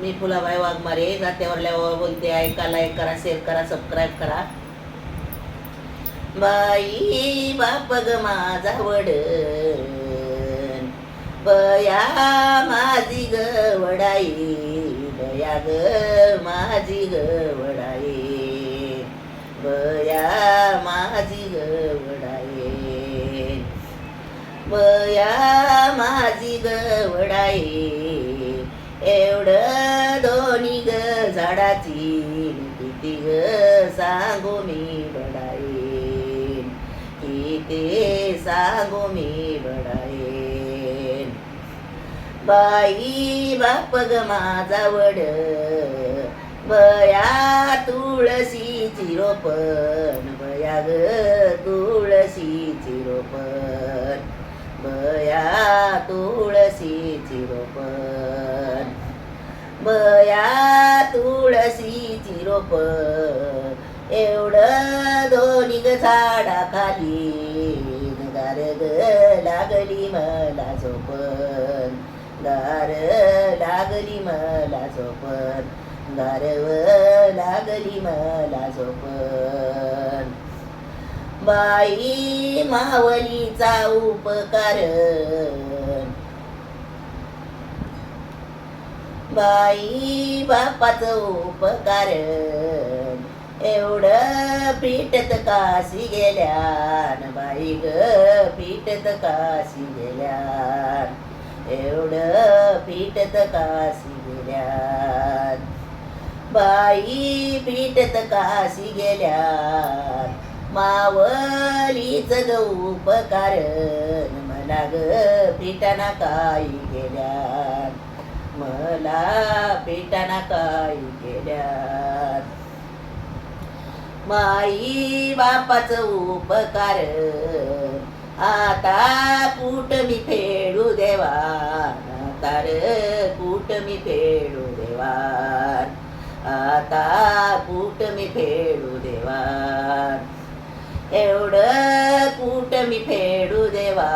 मी फुलाबाई वाघमारे गात्यावरल्यावर बोलते ऐका लाईक करा शेअर करा सबस्क्राईब करा. बाई बाप ग माझा वड बया माझी ग वडाई बया ग माझी ग वडाई बया माझी ग वडाई बया माझी ग वडाई एवढं झाडाची किती ग सांगू मी बडाई किती सांगू मी बडाई बाई बाप ग माझा वड बया तुळशीची रोपण बया ग तुळशीची रोपण बया तुळशीची रोपण बया तुळशीची एवढं दोन्ही ग झाडाखाली गार ग लागली मला झोपण गार लागली मला झोपण गारव लागली मला झोपण बाई मावलीचा उपकार. बाई बापाचं उपकार. एवढं पीठत काशी गेल्यान बाई ग पीठत काशी गेल्यान. एवढं पीठत काशी गेल्यान. बाई पीठत काशी गेल्यान मावलीच ग उपकार. मला ग पीठाना काही गेल्यान. मला पेटाना काय केल्या माई बापाच उपकार. आता कुट मी फेडू देवा. तर कुट मी फेडू देवा. आता कुट मी फेडू देवा. एवढं कुट मी फेडू देवा.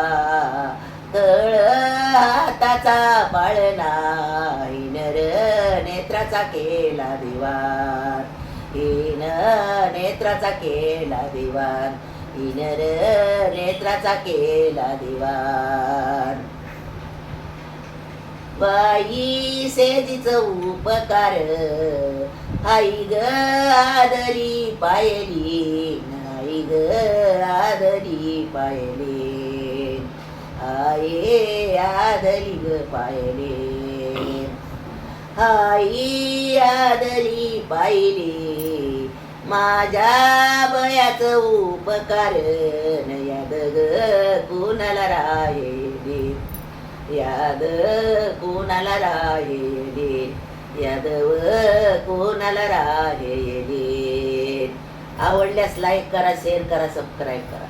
हाताचा पाळला नर नेत्राचा केला दिवान. हिन नेत्राचा केला दिवान हिनर नेत्राचा केला दिवार बाई सेजीच उपकार आई ग आदरी पायली आई ग आदरी पायली. आये आदली ग पायले. आई आदली पाहिली माझ्या बयाच उपकार याद ग कुणाला राहिले? याद कोणाला राहिले? यादव कोणाला राहिले? आवडल्यास लाईक करा शेअर करा सबस्क्राईब करा.